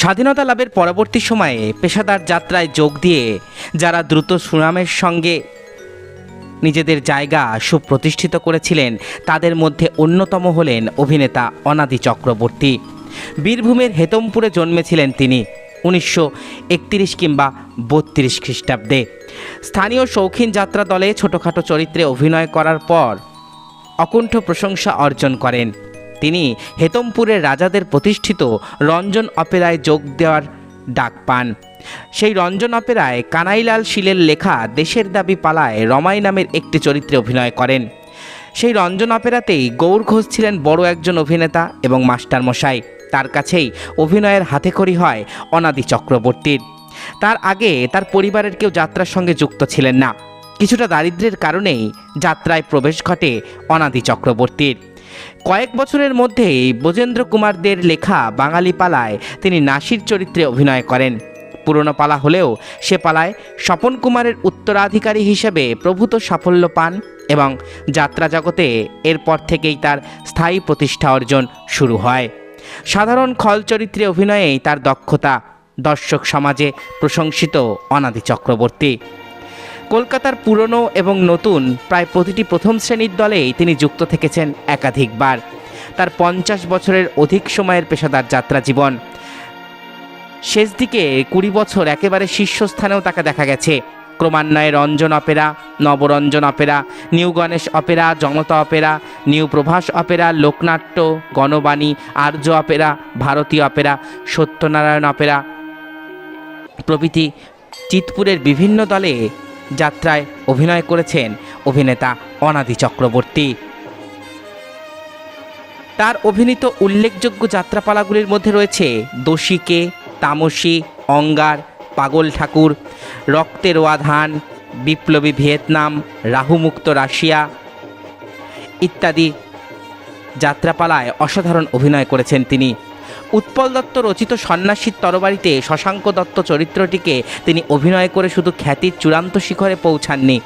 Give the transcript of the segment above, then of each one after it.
স্বাধীনতা লাভের পরবর্তী সময়ে পেশাদার যাত্রায় যোগ দিয়ে যারা দ্রুত সুনামের সঙ্গে নিজেদের জায়গা সুপ্রতিষ্ঠিত করেছিলেন, তাদের মধ্যে অন্যতম হলেন অভিনেতা অনাদি চক্রবর্তী। বীরভূমের হেতমপুরে জন্মেছিলেন তিনি উনিশশো একতিরিশ কিংবা বত্রিশ খ্রিস্টাব্দে। স্থানীয় শৌখিন যাত্রা দলে ছোটোখাটো চরিত্রে অভিনয় করার পর অকুণ্ঠ প্রশংসা অর্জন করেন। তিনি হেতমপুরের রাজাদের প্রতিষ্ঠিত রঞ্জন অপেরায় যোগ দেওয়ার ডাক পান। সেই রঞ্জন অপেরায় কানাইলাল শীলের লেখা দেশের দাবি পালায় রমাই নামের একটি চরিত্রে অভিনয় করেন। সেই রঞ্জন অপেরাতেই গৌর ঘোষ ছিলেন বড় একজন অভিনেতা এবং মাস্টারমশাই। তার কাছেই অভিনয়ের হাতেখড়ি হয় অনাদি চক্রবর্তীর। তার আগে তার পরিবারের কেউ যাত্রার সঙ্গে যুক্ত ছিলেন না। কিছুটা দারিদ্র্যের কারণেই যাত্রায় প্রবেশ ঘটে অনাদি চক্রবর্তীর। কয়েক বছরের মধ্যেই ব্রজেন্দ্র কুমারদের লেখা বাঙালি পালায় তিনি নাসির চরিত্রে অভিনয় করেন। পুরনো পালা হলেও সে পালায় স্বপন কুমারের উত্তরাধিকারী হিসেবে প্রভূত সাফল্য পান এবং যাত্রা জগতে এরপর থেকেই তার স্থায়ী প্রতিষ্ঠা অর্জন শুরু হয়। সাধারণ খল চরিত্রে অভিনয়েই তার দক্ষতা, দর্শক সমাজে প্রশংসিত অনাদি চক্রবর্তী। কলকাতার পুরনো এবং নতুন, প্রায় প্রতিটি প্রথম শ্রেণির দলেই তিনি যুক্ত থেকেছেন একাধিকবার। তার পঞ্চাশ বছরের অধিক সময়ের পেশাদার যাত্রা জীবন। শেষ দিকে কুড়ি বছর একেবারে শীর্ষস্থানেও তাকে দেখা গেছে। ক্রমান্বয়ে Ranjan opera, Nabaranjan opera, new Ganesh opera, Janata opera, new Prabhas opera, Loknatya, Ganabani, Arya opera, Bharatiya opera, Satyanarayan opera প্রভৃতি চিতপুরের বিভিন্ন দলে যাত্রায় অভিনয় করেছেন অভিনেতা অনাদি চক্রবর্তী। তার অভিনীত উল্লেখযোগ্য যাত্রাপালাগুলির মধ্যে রয়েছে দোষীকে, তামসী, অঙ্গার, পাগল ঠাকুর রক্তের ওয়াধান বিপ্লবী ভিয়েতনাম, রাহুমুক্ত রাশিয়া ইত্যাদি যাত্রাপালায় অসাধারণ অভিনয় করেছেন তিনি। উৎপল দত্ত রচিত সন্ন্যাসীর তরবারিতে শশাঙ্ক দত্ত চরিত্রটিকে তিনি অভিনয় করে শুধু খ্যাতির চূড়ান্ত শিখরে পৌঁছাননি।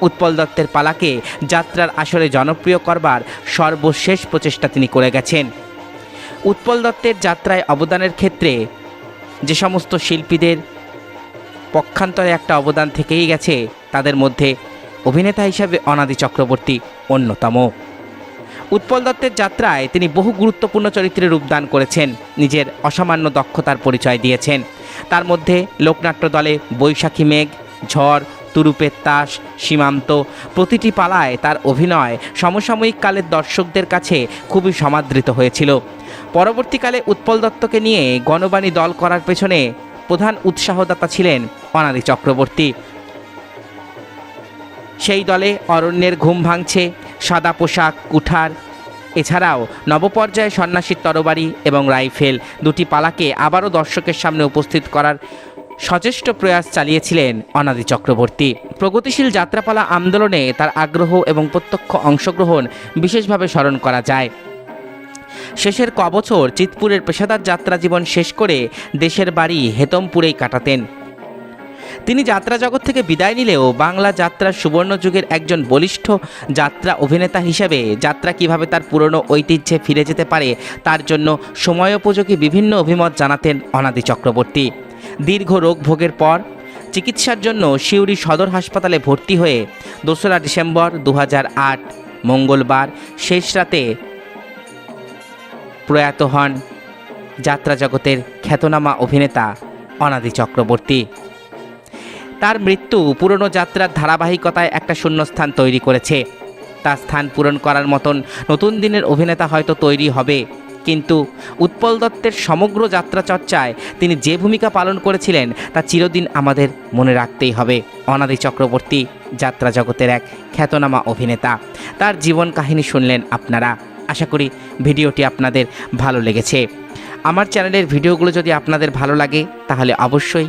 উৎপল দত্তের পালাকে যাত্রার আসরে জনপ্রিয় করবার সর্বশেষ প্রচেষ্টা তিনি করে গেছেন। উৎপল দত্তের যাত্রায় অবদানের ক্ষেত্রে যে সমস্ত শিল্পীদের পক্ষান্তরে একটা অবদান থেকেই গেছে, তাদের মধ্যে অভিনেতা হিসাবে অনাদি চক্রবর্তী অন্যতম। উৎপল দত্তের যাত্রায় তিনি বহু গুরুত্বপূর্ণ চরিত্রে রূপদান করেছেন, নিজের অসামান্য দক্ষতার পরিচয় দিয়েছেন। তার মধ্যে লোকনাট্য দলে বৈশাখী মেঘ, ঝড়, তুরুপের তাস, সীমান্ত, প্রতিটি পালায় তার অভিনয় সমসাময়িক কালের দর্শকদের কাছে খুবই সমাদৃত হয়েছিল। পরবর্তীকালে উৎপল দত্তকে নিয়ে গণবাণী দল করার পেছনে প্রধান উৎসাহদাতা ছিলেন অনাদি চক্রবর্তী। সেই দলে অরণ্যের ঘুম ভাঙছে, সাদা পোশাক, কুঠার। এছাড়াও নবপর্যায়ে সন্ন্যাসীর তরবারি এবং রাইফেল দুটি পালাকে আবারও দর্শকের সামনে উপস্থিত করার সচেষ্ট প্রয়াস চালিয়েছিলেন অনাদি চক্রবর্তী। প্রগতিশীল যাত্রাপালা আন্দোলনে তার আগ্রহ এবং প্রত্যক্ষ অংশগ্রহণ বিশেষভাবে স্মরণ করা যায়। শেষের কবছর চিতপুরের পেশাদার যাত্রা জীবন শেষ করে দেশের বাড়ি হেতমপুরেই কাটাতেন। তিনি যাত্রা জগৎ থেকে বিদায় নিলেও বাংলা যাত্রার সুবর্ণ যুগের একজন বলিষ্ঠ যাত্রা অভিনেতা হিসেবে যাত্রা কীভাবে তার পুরনো ঐতিহ্যে ফিরে যেতে পারে, তার জন্য সময়োপযোগী বিভিন্ন অভিমত জানাতেন অনাদি চক্রবর্তী। দীর্ঘ রোগ ভোগের পর চিকিৎসার জন্য সিউড়ি সদর হাসপাতালে ভর্তি হয়ে দোসরা ডিসেম্বর দু হাজার আট, মঙ্গলবার শেষ রাতে প্রয়াত হন যাত্রা জগতের খ্যাতনামা অভিনেতা অনাদি চক্রবর্তী। তার মৃত্যু পুরনো যাত্রার ধারাবাহিকতায় একটা শূন্যস্থান তৈরি করেছে। তার স্থান পূরণ করার মতন নতুন দিনের অভিনেতা হয়তো তৈরি হবে, কিন্তু উৎপল দত্তের সমগ্র যাত্রা চর্চায় তিনি যে ভূমিকা পালন করেছিলেন, তা চিরদিন আমাদের মনে রাখতেই হবে। অনাদি চক্রবর্তী, যাত্রা জগতের এক খ্যাতনামা অভিনেতা। তার জীবন কাহিনী শুনলেন আপনারা। আশা করি ভিডিওটি আপনাদের ভালো লেগেছে। আমার চ্যানেলের ভিডিওগুলো যদি আপনাদের ভালো লাগে, তাহলে অবশ্যই